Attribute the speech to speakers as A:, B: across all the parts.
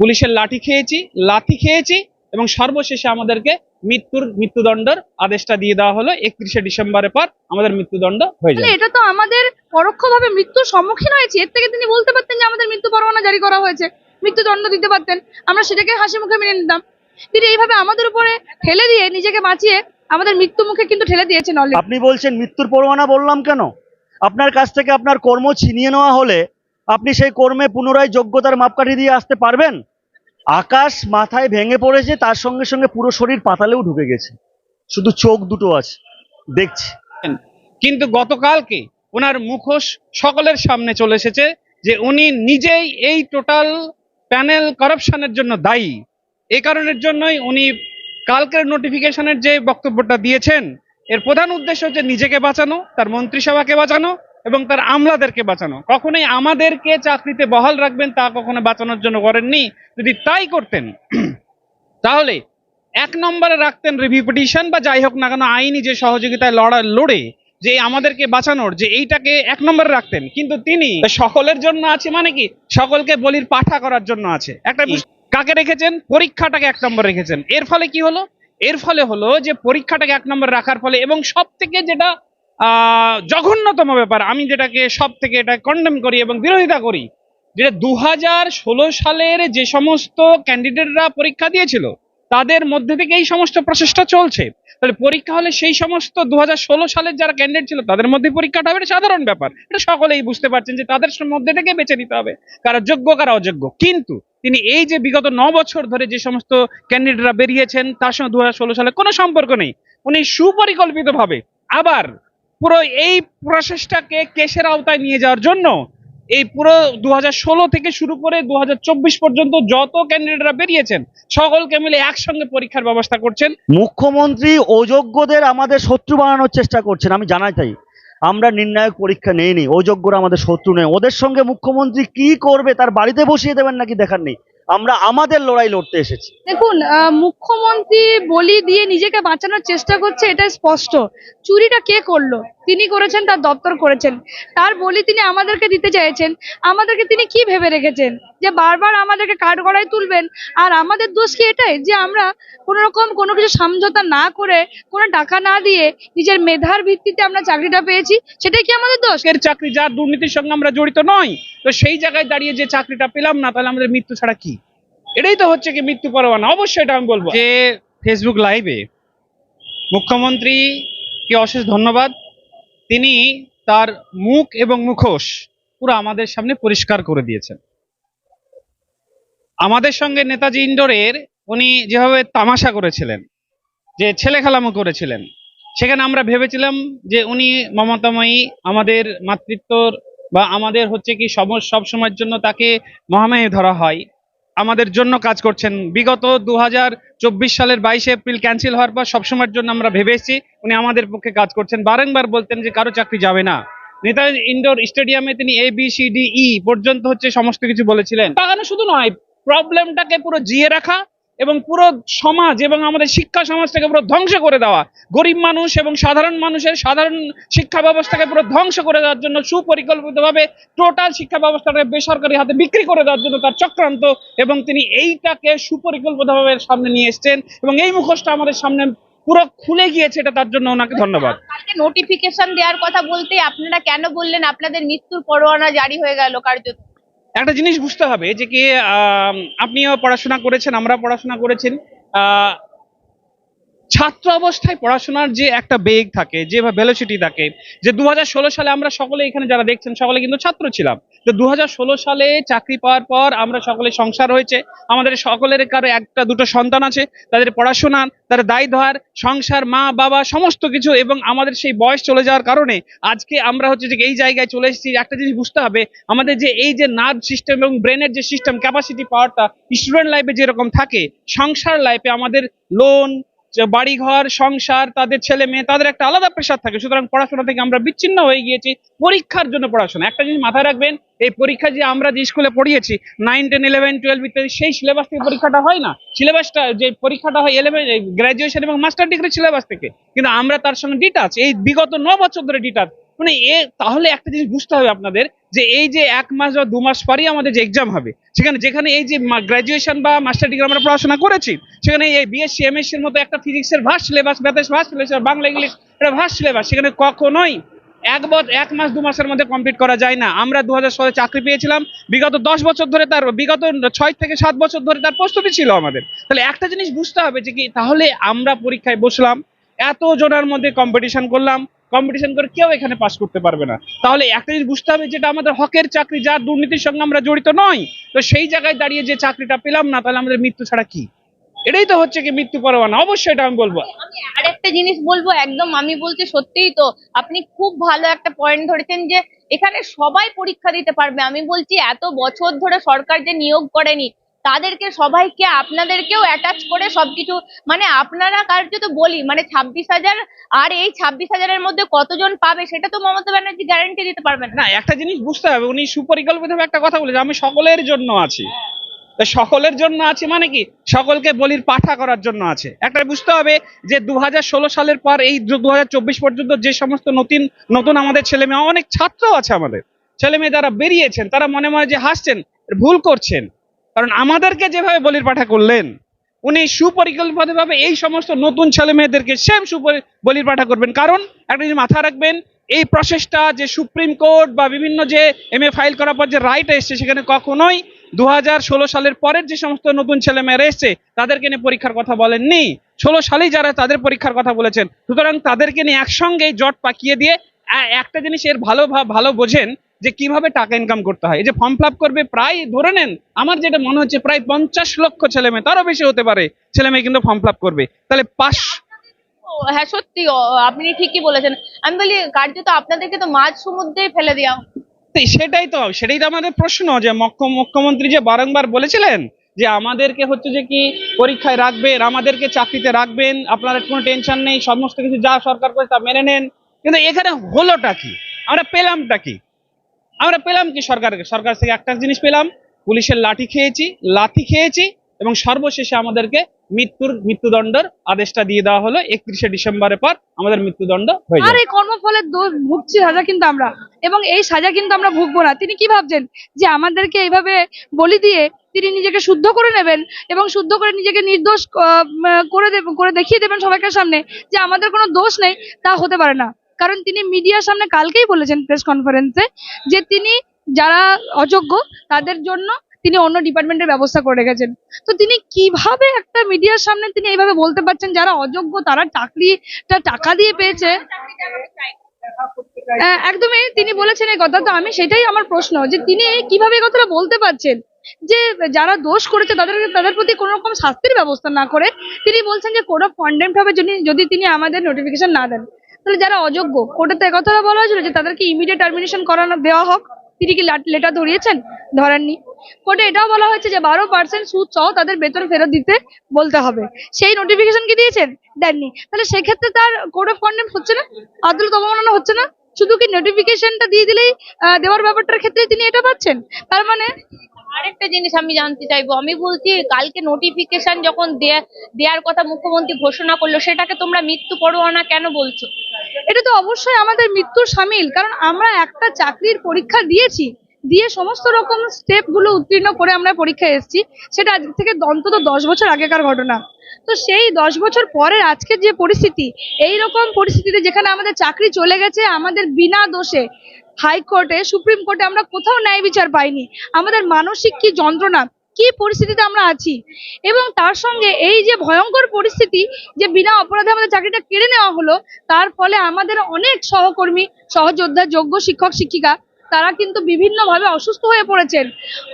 A: পুলিশের লাঠি খেয়েছি লাথি খেয়েছি এবং সর্বশেষে আমাদেরকে মৃত্যুর মৃত্যুদণ্ডের আদেশটা দিয়ে দেওয়া হলো একত্রিশে ডিসেম্বরের পর আমাদের মৃত্যুদণ্ড হয়ে
B: এটা তো আমাদের পরোক্ষভাবে মৃত্যুর সম্মুখীন হয়েছে। এর থেকে তিনি বলতে পারতেন যে আমাদের মৃত্যু পরোয়ানা জারি করা হয়েছে। মৃত্যুদণ্ড দিতে পারতেন। আমরা সেটাকে হাসি মুখে মেনে নিতাম। তিনি এইভাবে আমাদের উপরে ঠেলে দিয়ে নিজেকে বাঁচিয়ে আমাদের মৃত্যু মুখে কিন্তু ঠেলে দিয়েছেন
C: আপনি বলছেন মৃত্যুর পরোয়ানা বললাম কেন? আপনার কাছ থেকে আপনার কর্ম ছিনিয়ে নেওয়া হলে আপনি সেই কর্মে পুনরায় যোগ্যতার মাপকাঠি দিয়ে আসতে পারবেন? আকাশ মাথায় ভেঙে পড়েছে, তার সঙ্গে সঙ্গে পুরো শরীর পাতালেও ঢুকে গেছে। শুধু চোখ দুটো আছে। দেখছি।
A: কিন্তু গতকালকে ওনার মুখোশ সকলের সামনে চলে এসেছে যে উনি নিজেই এই টোটাল প্যানেল করাপশনের জন্য দায়ী। এ কারণের জন্যই উনি কালকের নোটিফিকেশনের যে বক্তব্যটা দিয়েছেন, এর প্রধান উদ্দেশ্য হচ্ছে নিজেকে বাঁচানো, তার মন্ত্রিসভাকে বাঁচানো এবং তার আমলাদেরকে বাঁচানো। কখনোই আমাদেরকে চাকরিতে বহাল রাখবেন তা কখনো বাঁচানোর জন্য করেননি। যদি তাই করতেন তাহলে এক নম্বরে রাখতেন রিভিউ পিটিশন বা যাই হোক না কেন আইনি যে সহযোগিতায় লড়া লড়ে যে আমাদেরকে বাঁচানোর যে এইটাকে এক নম্বরে রাখতেন। কিন্তু তিনি সকলের জন্য আছে মানে কি? সকলকে বলির পাঠা করার জন্য আছে। একটা কাকে রেখেছেন? পরীক্ষাটাকে এক নম্বর রেখেছেন। এর ফলে কি হলো? এর ফলে হলো যে পরীক্ষাটাকে এক নম্বর রাখার ফলে এবং সব থেকে যেটা জঘন্যতম ব্যাপার। আমি যেটাকে সব থেকে এটা কন্ডেম করি এবং বিরোধিতা করি, যেটা দু হাজার ষোলো সালের যে সমস্ত ক্যান্ডিডেটরা পরীক্ষা দিয়েছিল, তাদের মধ্যে থেকে এই সমস্ত প্রচেষ্টা চলছে। তাহলে পরীক্ষা হলে সেই সমস্ত দু হাজার ষোলো সালের যারা ক্যান্ডিডেট ছিল, তাদের মধ্যে পরীক্ষাটা হবে, এটা সাধারণ ব্যাপার। এটা সকলেই বুঝতে পারছেন যে তাদের মধ্যে থেকে বেছে নিতে হবে, কারা যোগ্য, কারা অযোগ্য। কিন্তু তিনি এই যে বিগত ন বছর ধরে যে সমস্ত ক্যান্ডিডেটরা বেরিয়েছেন, তার সঙ্গে দুহাজার ষোলো সালে কোনো সম্পর্ক নেই। উনি সুপরিকল্পিতভাবে আবার পুরো এই প্রসেসটাকে কেসের আওতায় নিয়ে যাওয়ার জন্য এই পুরো দুহাজার ষোলো থেকে শুরু করে দুহাজার চব্বিশ পর্যন্ত যত ক্যান্ডিডেটরা বেরিয়েছেন, সকলকে মিলে একসঙ্গে পরীক্ষার ব্যবস্থা করছেন।
C: মুখ্যমন্ত্রী অযোগ্যদের আমাদের শত্রু বানানোর চেষ্টা করছেন, আমি জানাই চাই আমরা নির্ণায়ক পরীক্ষা নেইনি, অযোগ্যরা আমাদের শত্রু নেই ওদের সঙ্গে মুখ্যমন্ত্রী কি করবে তার বাড়িতে বসিয়ে দেবেন নাকি দেখার নেই? আমরা আমাদের লড়াই লড়তে এসেছি।
B: দেখুন মুখ্যমন্ত্রী বলি দিয়ে নিজেকে বাঁচানোর চেষ্টা করছে, এটা স্পষ্ট। চুরিটা কে করল? তিনি করেছেন তার দপ্তর করেছেন। তার বলি তিনি আমাদেরকে দিতে চাইছেন। আমাদেরকে তিনি কি ভেবে রেখেছেন? যে বারবার আমাদেরকে কাঠ গড়ায় তুলবেন আর আমাদের দোষ কি এটাই? যে আমরা কোনো রকম কোনো কিছু সমঝোতা না করে কোনো টাকা না দিয়ে নিজের মেধার ভিত্তিতে আমরা চাকরিটা পেয়েছি সেটাই কি আমাদের দোষ?
A: এর চাকরি যার দুর্নীতির সঙ্গে আমরা জড়িত নই তো সেই জায়গায় দাঁড়িয়ে যে চাকরিটা পেলাম না তাহলে আমাদের মৃত্যু ছাড়া কি? এটাই তো হচ্ছে কি মৃত্যু পরোয়ানা। অবশ্যই এটা আমি বলব। যে ফেসবুক লাইভে মুখ্যমন্ত্রী কে অশেষ ধন্যবাদ তিনি তার মুখ এবং মুখোশ পুরো আমাদের সামনে পরিষ্কার করে দিয়েছেন। আমাদের সঙ্গে নেতাজি ইন্ডোরের উনি যেভাবে তামাশা করেছিলেন, যে ছেলে খেলামো করেছিলেন, সেখানে আমরা ভেবেছিলাম যে উনি মমতাময়ী, আমাদের মাতৃত্বর বা আমাদের হচ্ছে কি সব সব সময়ের জন্য তাকে মহামায়ী ধরা হয়। আমাদের জন্য কাজ করছেন। বিগত দু হাজার চব্বিশ সালের বাইশে এপ্রিল ক্যান্সেল হওয়ার পর সবসময়ের জন্য আমরা ভেবে এসেছি উনি আমাদের পক্ষে কাজ করছেন। বারংবার বলতেন যে কারও চাকরি যাবে না। নেতাজি ইনডোর স্টেডিয়ামে তিনি A B C D E পর্যন্ত হচ্ছে সমস্ত কিছু বলেছিলেন। বাগানে শুধু নয় প্রবলেমটাকে পুরো জিয়ে রাখা এবং পুরো সমাজ এবং আমাদের শিক্ষা সমাজটাকে পুরো ধ্বংস করে দেওয়া। গরিব মানুষ এবং সাধারণ মানুষের সাধারণ শিক্ষা ব্যবস্থাকে পুরো ধ্বংস করে দেওয়ার জন্য সুপরিকল্পিতভাবে টোটাল শিক্ষা ব্যবস্থাটাকে বেসরকারি হাতে বিক্রি করে দেওয়ার জন্য তার চক্রান্ত এবং তিনি এইটাকে সুপরিকল্পিতভাবে সামনে নিয়ে এসেছেন এবং এই মুখোশটা আমাদের সামনে পুরো খুলে গিয়েছে এটা তার জন্য ওনাকে ধন্যবাদ।
D: নোটিফিকেশন দেওয়ার কথা বলতে আপনারা কেন বললেন আপনাদের মৃত্যুর পরোয়ানা জারি হয়ে গেল কার্যত?
A: একটা জিনিস বুঝতে হবে যে কি আপনিও পড়াশোনা করেছেন, আমরা পড়াশোনা করেছেন। ছাত্র অবস্থায় পড়াশোনার যে একটা বেগ থাকে, যে ভেলোসিটি থাকে, যে দু হাজার ষোলো সালে আমরা সকলে এখানে যারা দেখছেন, সকলে কিন্তু ছাত্র ছিলাম। তো দু হাজার ষোলো সালে চাকরি পাওয়ার পর আমরা সকলে সংসার হয়েছে। আমাদের সকলের কারও একটা, দুটো সন্তান আছে। তাদের পড়াশোনা তাদের দায় ধার, সংসার, মা, বাবা, সমস্ত কিছু এবং আমাদের সেই বয়স চলে যাওয়ার কারণে আজকে আমরা হচ্ছে যে এই জায়গায় চলে এসেছি। একটা জিনিস বুঝতে হবে, আমাদের যে এই যে নার্ভ সিস্টেম এবং ব্রেনের যে সিস্টেম ক্যাপাসিটি পাওয়ারটা স্টুডেন্ট লাইফে যেরকম থাকে, সংসার লাইফে আমাদের লোন বাড়িঘর, সংসার, তাদের ছেলে মেয়ে, তাদের একটা আলাদা প্রেশার থাকে। সুতরাং পড়াশোনা থেকে আমরা বিচ্ছিন্ন হয়ে গিয়েছি পরীক্ষার জন্য পড়াশোনা। একটা জিনিস মাথায় রাখবেন, এই পরীক্ষা যে আমরা যে স্কুলে পড়িয়েছি নাইন টেন ইলেভেন টুয়েলভ ইত্যাদি, সেই সিলেবাস থেকে পরীক্ষাটা হয় না। সিলেবাসটা যে পরীক্ষাটা হয় ইলেভেন গ্র্যাজুয়েশন এবং মাস্টার ডিগ্রি সিলেবাস থেকে। কিন্তু আমরা তার সঙ্গে ডিটাচ এই বিগত ন বছর ধরে ডিটাচ মানে এ, তাহলে একটা জিনিস বুঝতে হবে আপনাদের যে এই যে এক মাস বা দু মাস পরই আমাদের যে এক্সাম হবে, সেখানে, যেখানে এই যে গ্রাজুয়েশন বা মাস্টার ডিগ্রি আমরা পড়াশোনা করেছি, সেখানে এই বিএসসি এর মতো একটা ফিজিক্সের ভাস সিলেবাস ম্যাথের ভাস সিলেবাস বাংলা ইংলিশ এটা ভাস সিলেবাস সেখানে কখনোই এক বছর এক মাস, দু মাসের মধ্যে কমপ্লিট করা যায় না। আমরা দু হাজার সালে চাকরি পেয়েছিলাম, বিগত দশ বছর ধরে তার, বিগত ছয় থেকে সাত বছর ধরে তার প্রস্তুতি ছিল আমাদের। তাহলে একটা জিনিস বুঝতে হবে যে কি, তাহলে আমরা পরীক্ষায় বসলাম এত জনের মধ্যে কম্পিটিশন করলাম কম্পিটিশন করে কেউ এখানে পাস করতে পারবে না। তাহলে একটা জিনিস বুঝতে হবে যেটা আমাদের হকের চাকরি যার দুর্নীতির সঙ্গে আমরা জড়িত নয়, তো সেই জায়গায় দাঁড়িয়ে যে চাকরিটা পেলাম না, তাহলে আমাদের মৃত্যু ছাড়া কি? এটাই তো হচ্ছে কি মৃত্যু পরোয়ানা। অবশ্যই এটা আমি বলব।
D: আমি আরেকটা জিনিস বলব, একদম আমি বলছি সত্যিই তো, আপনি খুব ভালো একটা পয়েন্ট ধরেছেন যে, এখানে সবাই পরীক্ষা দিতে পারবে। আমি বলছি এত বছর ধরে সরকার যে নিয়োগ করেনি তাদেরকে সবাইকে আপনাদেরকেও অ্যাটাচ করে সবকিছু। মানে আপনারা কার্য তো বলি মানে ছাব্বিশ হাজার আর এই ছাব্বিশ হাজারের মধ্যে কতজন পাবে সেটা তো মমতা ব্যানার্জি গ্যারান্টি দিতে পারবেন না।
A: একটা জিনিস বুঝতে হবে উনি সুপরিকল্পিতভাবে একটা কথা বলেছে আমি সকলের জন্য আছি। তা সকলের জন্য আছে মানে কি? সকলকে বলির পাঠা করার জন্য আছে। একটা বুঝতে হবে যে দু হাজার ষোলো সালের পর এই দু হাজার চব্বিশ পর্যন্ত যে সমস্ত নতুন নতুন আমাদের ছেলে মেয়ে অনেক ছাত্র আছে আমাদের। ছেলে মেয়ে যারা বেরিয়েছেন তারা মনে মনে যে হাসছেন ভুল করছেন। কারণ আমাদেরকে যেভাবে বলির পাঠা করলেন, উনি সুপরিকল্পিতভাবে এই সমস্ত নতুন ছেলে মেয়েদেরকে সেম সুপরি, বলির পাঠা করবেন। কারণ একটা জিনিস মাথায় রাখবেন, এই প্রসেসটা যে সুপ্রিম কোর্ট বা বিভিন্ন যে এম এ ফাইল করার পর যে রাইট এসছে সেখানে কখনোই দু হাজার ষোলো সালের পরের যে সমস্ত নতুন ছেলে মেয়েরা এসছে, তাদেরকে নিয়ে পরীক্ষার কথা বলেননি। ষোলো সালেই যারা তাদের পরীক্ষার কথা বলেছেন, সুতরাং তাদেরকে নিয়ে একসঙ্গে জট পাকিয়ে দিয়ে একটা জিনিস এর ভালো ভালো বোঝেন যে কীভাবে টাকা ইনকাম করতে হয়। এই যে ফর্ম ফিল করবে প্রায় ধরে নেন আমার যেটা মনে হচ্ছে প্রায় পঞ্চাশ লক্ষ ছেলে মেয়ে তারও বেশি হতে পারে ছেলে মেয়ে কিন্তু ফর্ম ফিল করবে। তাহলে
D: ও, হ্যাঁ সত্যি আপনি ঠিকই বলেছেন। আমি বলি কার্য তো আপনাদেরকে তো মাঝ সমুদ্রেই ফেলে দেওয়া
A: সেটাই তো সেটাই তো আমাদের প্রশ্ন যে মুখ্যমন্ত্রী যে বারংবার বলেছিলেন যে আমাদেরকে হচ্ছে যে কি পরীক্ষায় রাখবেন আমাদেরকে চাকরিতে রাখবেন আপনার কোনো টেনশন নেই সমস্ত কিছু যা সরকার করে তা মেনে নেন। কিন্তু এখানে হলোটা কি? আমরা পেলামটা কি? আমরা পেলাম কি সরকারকে? সরকার থেকে একটা জিনিস পেলাম, পুলিশের লাঠি খেয়েছি লাঠি খেয়েছি এবং সর্বশেষে আমাদেরকে মৃত্যুর মৃত্যুদণ্ডের আদেশটা দিয়ে দেওয়া হলো, একত্রিশে ডিসেম্বরের পর আমাদের মৃত্যুদণ্ড
B: আর এই কর্মফলের দোষ ভুগছি সাজা কিন্তু আমরা। এবং এই সাজা কিন্তু আমরা ভুগবো না। তিনি কি ভাবছেন? যে আমাদেরকে এইভাবে বলি দিয়ে তিনি নিজেকে শুদ্ধ করে নেবেন এবং শুদ্ধ করে নিজেকে নির্দোষ করে করে দেখিয়ে দেবেন সবাইকার সামনে যে আমাদের কোনো দোষ নেই, তা হতে পারে না। কারণ তিনি মিডিয়ার সামনে কালকেই বলেছেন প্রেস কনফারেন্সে যে তিনি যারা অযোগ্য তাদের জন্য তিনি অন্য ডিপার্টমেন্টের ব্যবস্থা করে রেখেছেন। তো তিনি কীভাবে একটা মিডিয়ার সামনে তিনি এইভাবে বলতে পারছেন যারা অযোগ্য তারা চাকরিটা টাকা দিয়ে পেয়েছে? আহ, একদমই তিনি বলেছেন এই কথা। তো আমি সেটাই আমার প্রশ্ন যে তিনি কীভাবে এই কথাটা বলতে পারছেন? যে যারা দোষ করেছে তাদের তাদের প্রতি কোনো রকম শাস্তির ব্যবস্থা না করে তিনি বলছেন যে কোনো কন্ডেম্ট হবে যদি তিনি আমাদের নোটিফিকেশন না দেন। তাহলে যারা অযোগ্য, কোর্টে তো একথা বলা হয়েছিল যে তাদেরকে ইমিডিয়েট টার্মিনেশন করানো দেওয়া হোক। তিনি কি লেটার ধরিয়েছেন? ধরেননি। কোর্টে এটাও বলা হয়েছে যে বারো পার্সেন্ট সুদ সহ তাদের বেতন ফেরত দিতে বলতে হবে। সেই নোটিফিকেশন কি দিয়েছেন? দেননি। তাহলে সেক্ষেত্রে তার কোড অফ কন্ডেম হচ্ছে না? আদালত অবমাননা হচ্ছে না? শুধু কি নোটিফিকেশনটা দিয়ে দিলেই দেওয়ার ব্যাপারটার ক্ষেত্রে তিনি এটা পাচ্ছেন? তার মানে?
D: আরেকটা জিনিস আমি জানতে চাইব। আমি বলছি কালকে নোটিফিকেশন যখন দেওয়ার কথা মুখ্যমন্ত্রী ঘোষণা করল সেটাকে তোমরা মৃত্যু পরোয়ানা কেন বলছো?
B: এটা তো অবশ্যই আমাদের মৃত্যুর সামিল কারণ আমরা একটা চাকরির পরীক্ষা দিয়েছি। দিয়ে সমস্ত রকম স্টেপগুলো উত্তীর্ণ করে আমরা পরীক্ষায় এসেছি। সেটা আজ থেকে অন্তত দশ বছর আগেকার ঘটনা। তো সেই দশ বছর পরের আজকের যে পরিস্থিতি, এই রকম পরিস্থিতিতে যেখানে আমাদের চাকরি চলে গেছে, আমাদের বিনা দোষে হাইকোর্টে সুপ্রিম কোর্টে আমরা কোথাও ন্যায় বিচার পাইনি। আমাদের মানসিক কি যন্ত্রণা, কি পরিস্থিতিতে আমরা আছি? এবং তার সঙ্গে এই যে ভয়ঙ্কর পরিস্থিতি, যে বিনা অপরাধে আমাদের চাকরিটা কেড়ে নেওয়া হলো, তার ফলে আমাদের অনেক সহকর্মী, সহযোদ্ধা, যোগ্য শিক্ষক, শিক্ষিকা তারা কিন্তু বিভিন্নভাবে অসুস্থ হয়ে পড়েছেন।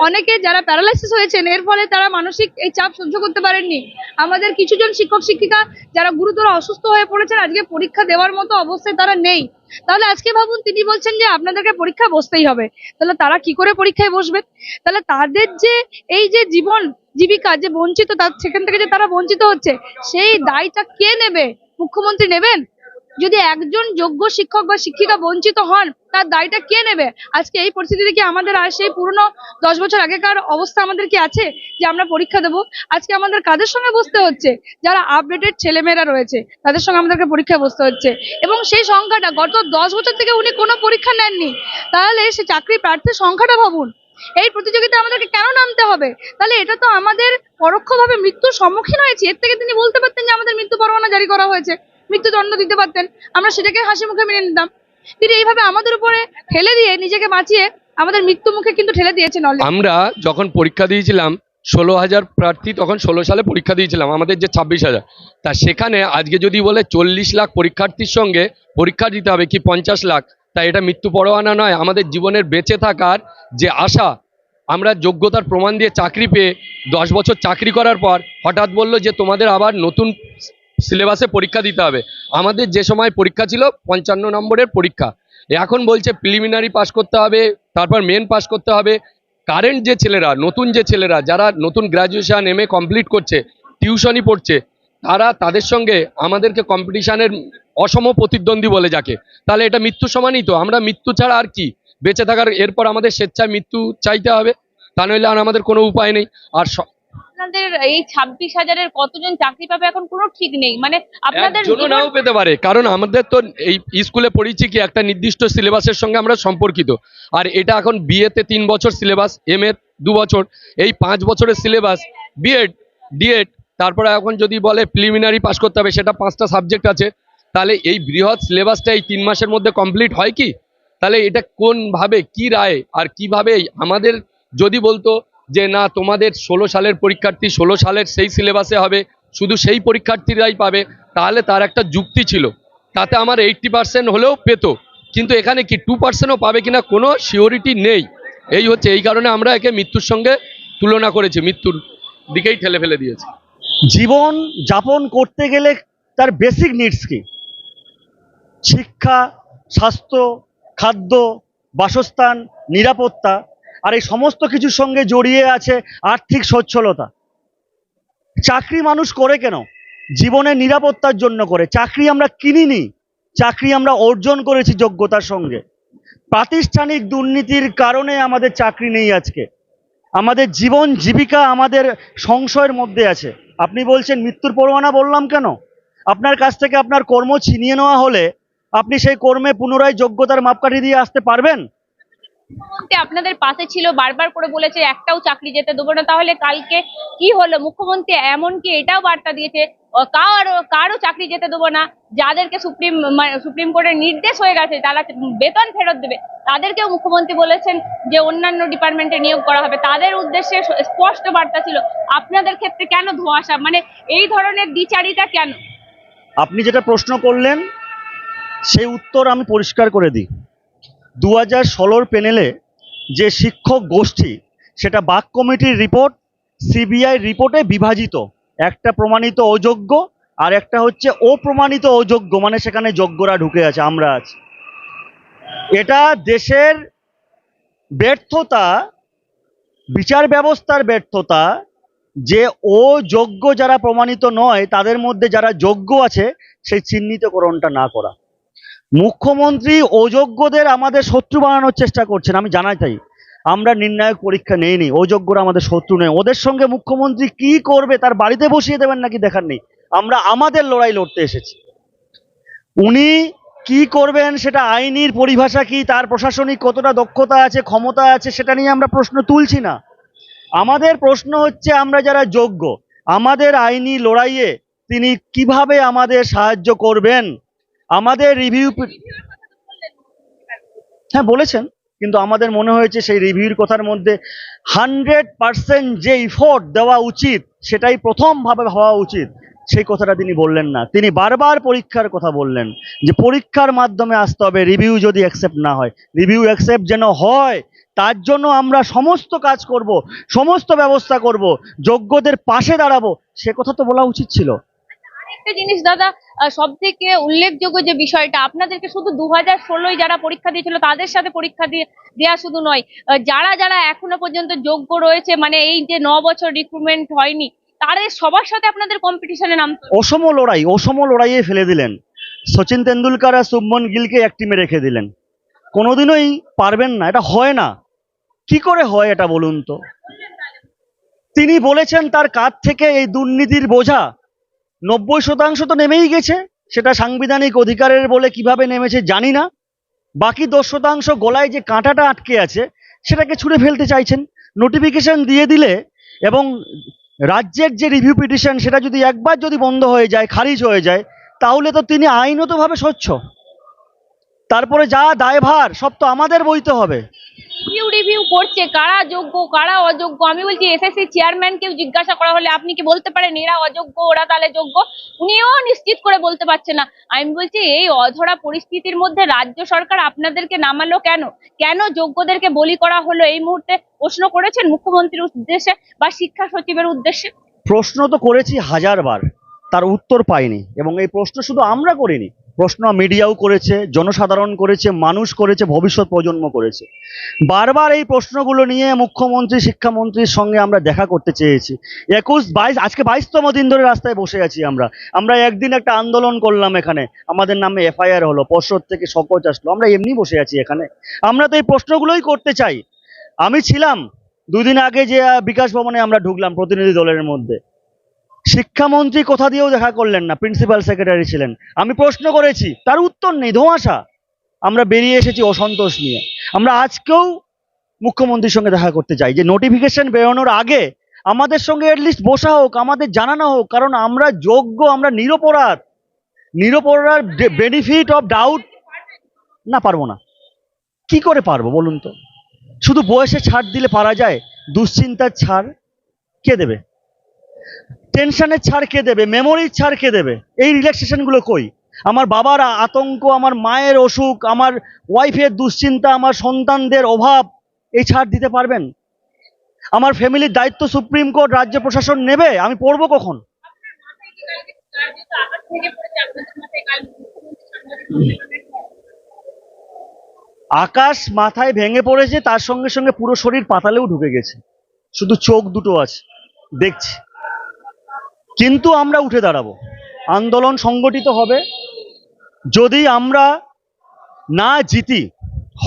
B: অনেকে যারা প্যারালাইসিস হয়েছেন, এর ফলে তারা মানসিক এই চাপ সহ্য করতে পারেননি। আমাদের কিছুজন শিক্ষক, শিক্ষিকা যারা গুরুতর অসুস্থ হয়ে পড়েছেন, আজকে পরীক্ষা দেওয়ার মতো অবস্থায় তারা নেই। তাহলে আজকে ভাবুন, তিনি বলছেন যে আপনাদেরকে পরীক্ষা বসতেই হবে। তাহলে তারা কি করে পরীক্ষায় বসবেন তাহলে তাদের যে এই যে জীবন জীবিকা, যে বঞ্চিত তার, সেখান থেকে যে তারা বঞ্চিত হচ্ছে, সেই দায়টা কে নেবে? মুখ্যমন্ত্রী নেবেন? যদি একজন যোগ্য শিক্ষক বা শিক্ষিকা বঞ্চিত হন তার দায়টা কে নেবে? আজকে এই পরিস্থিতিতে কি আমাদের আর সেই পুরনো দশ বছর আগেকার অবস্থা আমাদের কি আছে যে আমরা পরীক্ষা দেবো? আজকে আমাদের কাদের সঙ্গে বসতে হচ্ছে? যারা আপডেটেড ছেলেমেয়েরা রয়েছে, তাদের সঙ্গে আমাদেরকে পরীক্ষায় বসতে হচ্ছে। এবং সেই সংখ্যাটা গত দশ বছর থেকে উনি কোনো পরীক্ষা নেননি। তাহলে সে চাকরি প্রার্থীর সংখ্যাটা ভাবুন। এই প্রতিযোগিতায় আমাদেরকে কেন নামতে হবে? তাহলে এটা তো আমাদের পরোক্ষভাবে মৃত্যুর সম্মুখীন হয়েছে। এর থেকে তিনি বলতে পারতেন যে আমাদের মৃত্যু পরোয়ানা জারি করা হয়েছে। মৃত্যুদণ্ড দিতে পারতেন। আমরা সেটাকে হাসি মুখে মেনে নিতাম। তিনি এইভাবে আমাদের উপরে ঠেলে দিয়ে নিজেকে বাঁচিয়ে আমাদের মৃত্যু মুখে কিন্তু ঠেলে দিয়েছেন
E: আমরা যখন পরীক্ষা দিয়েছিলাম, ষোলো হাজার প্রার্থী তখন ষোলো সালে পরীক্ষা দিয়েছিলাম, আমাদের যে ছাব্বিশ হাজার। তা সেখানে আজকে যদি বলে চল্লিশ লাখ পরীক্ষার্থীর সঙ্গে পরীক্ষা দিতে হবে কি পঞ্চাশ লাখ? তা এটা মৃত্যু পরোয়ানা নয়, আমাদের জীবনের বেঁচে থাকার যে আশা, আমরা যোগ্যতার প্রমাণ দিয়ে চাকরি পেয়ে দশ বছর চাকরি করার পর হঠাৎ বলল যে তোমাদের আবার নতুন সিলেবাসে পরীক্ষা দিতে হবে। আমাদের যে সময় পরীক্ষা ছিল, পঞ্চান্ন নম্বরের পরীক্ষা। এখন বলছে প্রিলিমিনারি পাস করতে হবে, তারপর মেন পাস করতে হবে। কারেন্ট যে ছেলেরা, নতুন যে ছেলেরা, যারা নতুন গ্র্যাজুয়েশন এম এ কমপ্লিট করছে টিউশনই পড়ছে, তারা তাদের সঙ্গে আমাদেরকে কম্পিটিশানের অসম প্রতিদ্বন্দ্বী বলে যাকে। তাহলে এটা মৃত্যু সমানই তো, আমরা মৃত্যু ছাড়া আর কি? বেঁচে থাকার, এরপর আমাদের স্বেচ্ছায় মৃত্যু চাইতে হবে, তা নইলে আর আমাদের কোনো উপায় নেই। আর
D: আপনাদের এই ছাব্বিশ হাজারের কতজন চাকরি পাবে এখন কোনো ঠিক নেই। মানে আপনাদের জীবন-
E: নাও পেতে পারে কারণ আমাদের তো এই স্কুলে পড়েছি কি একটা নির্দিষ্ট সিলেবাসের সঙ্গে আমরা সম্পর্কিত। আর এটা এখন বিএতে তিন বছর সিলেবাস এম এ দু বছর। এই পাঁচ বছরের সিলেবাস বিএড ডিএড তারপরে এখন যদি বলে প্রিলিমিনারি পাস করতে হবে সেটা পাঁচটা সাবজেক্ট আছে। তাহলে এই বৃহৎ সিলেবাসটা এই তিন মাসের মধ্যে কমপ্লিট হয় কি? তাহলে এটা কোনভাবে কি রায় আর কীভাবে আমাদের যদি বলতো যে না, তোমাদের ষোলো সালের পরীক্ষার্থী ষোলো সালের সেই সিলেবাসে হবে, শুধু সেই পরীক্ষার্থীরাই পাবে, তাহলে তার একটা যুক্তি ছিল। তাতে আমার এইটটি পার্সেন্ট হলেও পেতো, কিন্তু এখানে কি টু পার্সেন্টও পাবে কিনা কোনো সিওরিটি নেই। এই হচ্ছে, এই কারণে আমরা একে মৃত্যুর সঙ্গে তুলনা করেছি, মৃত্যুর দিকেই ঠেলে ফেলে দিয়েছি।
C: জীবন যাপন করতে গেলে তার বেসিক নিডস কি? শিক্ষা, স্বাস্থ্য, খাদ্য, বাসস্থান, নিরাপত্তা আর এই সমস্ত কিছুর সঙ্গে জড়িয়ে আছে আর্থিক সচ্ছলতা। চাকরি মানুষ করে কেন? জীবনের নিরাপত্তার জন্য করে। চাকরি আমরা কিনিনি, চাকরি আমরা অর্জন করেছি যোগ্যতার সঙ্গে। প্রাতিষ্ঠানিক দুর্নীতির কারণে আমাদের চাকরি নেই আজকে। আমাদের জীবন জীবিকা আমাদের সংশয়ের মধ্যে আছে। আপনি বলছেন, মৃত্যুর পরোয়ানা বললাম কেন? আপনার কাছ থেকে আপনার কর্ম ছিনিয়ে নেওয়া হলে আপনি সেই কর্মে পুনরায় যোগ্যতার মাপকাঠি দিয়ে আসতে পারবেন?
D: আপনাদের পাশে ছিল, বারবার করে বলেছে একটাও চাকরি যেতে দেবো না। তাহলে কালকে কি হলো? মুখ্যমন্ত্রী এমনকি এটাও বার্তা দিয়েছে কারও কারও চাকরি যেতে দেবো না। যাদেরকে সুপ্রিম সুপ্রিম কোর্টের নির্দেশ হয়ে গেছে, তারা বেতন ফেরত দেবে। তাদেরকেও মুখ্যমন্ত্রী বলেছেন যে অন্যান্য ডিপার্টমেন্টে নিয়োগ করা হবে। তাদের উদ্দেশ্যে স্পষ্ট বার্তা ছিল, আপনাদের ক্ষেত্রে কেন ধোঁয়াশা? মানে এই ধরনের দ্বিচারিতা কেন?
C: আপনি যেটা প্রশ্ন করলেন, সেই উত্তর আমি পরিষ্কার করে দিই। দু হাজার ষোলোর প্যানেলে যে শিক্ষক গোষ্ঠী, সেটা বাক কমিটির রিপোর্ট, সিবিআই রিপোর্টে বিভাজিত। একটা প্রমাণিত অযোগ্য আর একটা হচ্ছে অপ্রমাণিত অযোগ্য মানে সেখানে যোগ্যরা ঢুকে আছে, আমরা আছি। এটা দেশের ব্যর্থতা, বিচার ব্যবস্থার ব্যর্থতা, যে ও যোগ্য যারা প্রমাণিত নয়, তাদের মধ্যে যারা যোগ্য আছে, সেই চিহ্নিতকরণটা না করা। মুখ্যমন্ত্রী অযোগ্যদের আমাদের শত্রু বানানোর চেষ্টা করছেন, আমি জানাই চাই আমরা নির্ণায়ক পরীক্ষা নেইনি, অযোগ্যরা আমাদের শত্রু নেই ওদের সঙ্গে মুখ্যমন্ত্রী কি করবে, তার বাড়িতে বসিয়ে দেবেন নাকি দেখার নেই। আমরা আমাদের লড়াই লড়তে এসেছি। উনি কি করবেন সেটা আইনির পরিভাষা কি, তার প্রশাসনিক কতটা দক্ষতা আছে, ক্ষমতা আছে, সেটা নিয়ে আমরা প্রশ্ন তুলছি না। আমাদের প্রশ্ন হচ্ছে, আমরা যারা যোগ্য, আমাদের আইনি লড়াইয়ে তিনি কীভাবে আমাদের সাহায্য করবেন? আমাদের রিভিউ হ্যাঁ বলেছেন কিন্তু আমাদের মনে হয়েছে সেই রিভিউর কথার মধ্যে হান্ড্রেড পার্সেন্ট যে ইফোর্ট দেওয়া উচিত সেটাই প্রথমভাবে হওয়া উচিত। সেই কথাটা তিনি বললেন না। তিনি বারবার পরীক্ষার কথা বললেন যে পরীক্ষার মাধ্যমে আসতে হবে রিভিউ যদি অ্যাকসেপ্ট না হয়। রিভিউ অ্যাকসেপ্ট যেন হয় তার জন্য আমরা সমস্ত কাজ করব সমস্ত ব্যবস্থা করব যোগ্যদের পাশে দাঁড়াবো সে কথা তো বলা উচিত ছিল।
D: একটা জিনিস দাদা সব থেকে উল্লেখযোগ্য যে বিষয়টা, আপনাদেরকে শুধু দু হাজার যারা পরীক্ষা দিয়েছিল, তাদের সাথে পরীক্ষা দিয়ে দেওয়া শুধু নয় যারা যারা এখনও পর্যন্ত যোগ্য রয়েছে মানে এই যে ন বছর রিক্রুটমেন্ট হয়নি, তাদের সবার সাথে আপনাদের কম্পিটিশনে নাম
C: অসম লড়াই, অসম লড়াইয়ে ফেলে দিলেন। সচিন তেন্ডুলকার আর শুভমন গিলকে এক টিমে রেখে দিলেন। কোনোদিনই পারবেন না, এটা হয় না। কি করে হয় এটা বলুন তো? তিনি বলেছেন তার কাঁধ থেকে এই দুর্নীতির বোঝা নব্বই শতাংশ তো নেমেই গেছে, সেটা সাংবিধানিক অধিকারের বলে কীভাবে নেমেছে জানি না। বাকি দশ শতাংশ গলায় যে কাঁটাটা আটকে আছে, সেটাকে ছুঁড়ে ফেলতে চাইছেন। নোটিফিকেশন দিয়ে দিলে এবং রাজ্যের যে রিভিউ পিটিশন সেটা যদি একবার যদি বন্ধ হয়ে যায়, খারিজ হয়ে যায়, তাহলে তো তিনি আইনতভাবে স্বচ্ছ। তারপরে যা দায়ভার, সব তো আমাদের বইতে হবে।
D: রিভিউ করছে, কারা যোগ্য, কারা অযোগ্য? আমি বলছি এসএসসি চেয়ারম্যানকেও জিজ্ঞাসা করা হলে আপনি কি বলতে পারেন, এরা অযোগ্য, ওরা তাহলে যোগ্য? উনিও নিশ্চিত করে বলতে পারছে না। আমি বলছি, এই অধরা পরিস্থিতির মধ্যে রাজ্য সরকার আপনাদেরকে নামালো কেন? কেন যোগ্যদেরকে বলি করা হলো? এই মুহূর্তে প্রশ্ন করেছেন মুখ্যমন্ত্রীর উদ্দেশ্যে বা শিক্ষা সচিবের উদ্দেশ্যে?
C: প্রশ্ন তো করেছি হাজারবার। তার উত্তর পাইনি এবং এই প্রশ্ন শুধু আমরা করিনি, প্রশ্ন মিডিয়াও করেছে, জনসাধারণ করেছে, মানুষ করেছে, ভবিষ্যৎ প্রজন্ম করেছে। বারবার এই প্রশ্নগুলো নিয়ে মুখ্যমন্ত্রী, শিক্ষামন্ত্রীর সঙ্গে আমরা দেখা করতে চেয়েছি। একুশ বাইশ, আজকে বাইশতম দিন ধরে রাস্তায় বসে আছি আমরা। আমরা একদিন একটা আন্দোলন করলাম এখানে। আমাদের নামে এফআইআর হলো, পর্ষদ থেকে শপথ আসলো। আমরা এমনি বসে আছি এখানে। আমরা তো এই প্রশ্নগুলোই করতে চাই। আমি ছিলাম দুদিন আগে যে বিকাশ ভবনে আমরা ঢুকলাম, প্রতিনিধি দলের মধ্যে। শিক্ষামন্ত্রী কোথা দিয়েও দেখা করলেন না প্রিন্সিপাল সেক্রেটারি ছিলেন। আমি প্রশ্ন করেছি, তার উত্তর নেই, ধোঁয়াশা। আমরা বেরিয়ে এসেছি অসন্তোষ নিয়ে। আমরা আজকেও মুখ্যমন্ত্রীর সঙ্গে দেখা করতে চাই। যে নোটিফিকেশন বেরোনোর আগে আমাদের সঙ্গে অ্যাটলিস্ট বসা হোক, আমাদের জানানো হোক, কারণ আমরা যোগ্য, আমরা নিরপরাধ। নিরপরাধ বেনিফিট অফ ডাউট না পারব না। কি করে পারব বলুন তো? শুধু বয়সে ছাড় দিলে পারা যায়, দুশ্চিন্তার ছাড় কে দেবে? টেনশনের ছাড় কে দেবে? মেমোরির ছাড় কে দেবে? এই রিল্যাক্সেশনগুলো কই? আমার বাবার আতঙ্ক, আমার মায়ের অসুখ, আমার ওয়াইফের দুশ্চিন্তা, আমার সন্তানদের অভাব, এই ছাড় দিতে পারবেন? আমার ফ্যামিলির দায়িত্ব সুপ্রিম কোর্ট রাজ্য প্রশাসন নেবে? আমি পড়ব কখন? আকাশ মাথায় ভেঙে পড়েছে, তার সঙ্গে সঙ্গে পুরো শরীর পাতালেও ঢুকে গেছে। শুধু চোখ দুটো আছে। দেখছি। কিন্তু আমরা উঠে দাঁড়াবো। আন্দোলন সংগঠিত হবে। যদি আমরা না জিতি,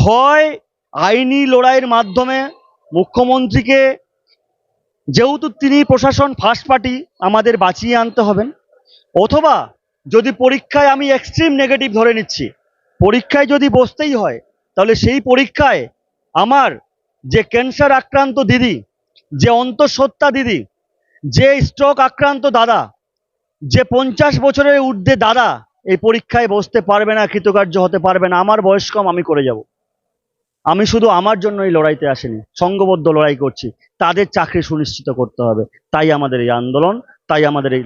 C: হয় আইনি লড়াইয়ের মাধ্যমে মুখ্যমন্ত্রীকে, যেহেতু তিনি প্রশাসন ফার্স্ট পার্টি আমাদের বাঁচিয়ে আনতে হবেন। অথবা যদি পরীক্ষায় আমি এক্সট্রিম নেগেটিভ ধরে নিচ্ছি, পরীক্ষায় যদি বসতেই হয়, তাহলে সেই পরীক্ষায় আমার যে ক্যান্সার আক্রান্ত দিদি, যে অন্তঃসত্ত্বা দিদি যে স্ট্রোক আক্রান্ত দাদা, যে পঞ্চাশ বছরের ঊর্ধ্বে দাদা, এই পরীক্ষায় বসতে পারবে না, কৃতকার্য হতে পারবে না, আমার বয়স কম, আমি করে যাব। আমি শুধু আমার জন্য এই লড়াইতে আসেনি সংঘবদ্ধ লড়াই করছি। তাদের চাকরি সুনিশ্চিত করতে হবে। তাই আমাদের এই আন্দোলন, তাই আমাদের এই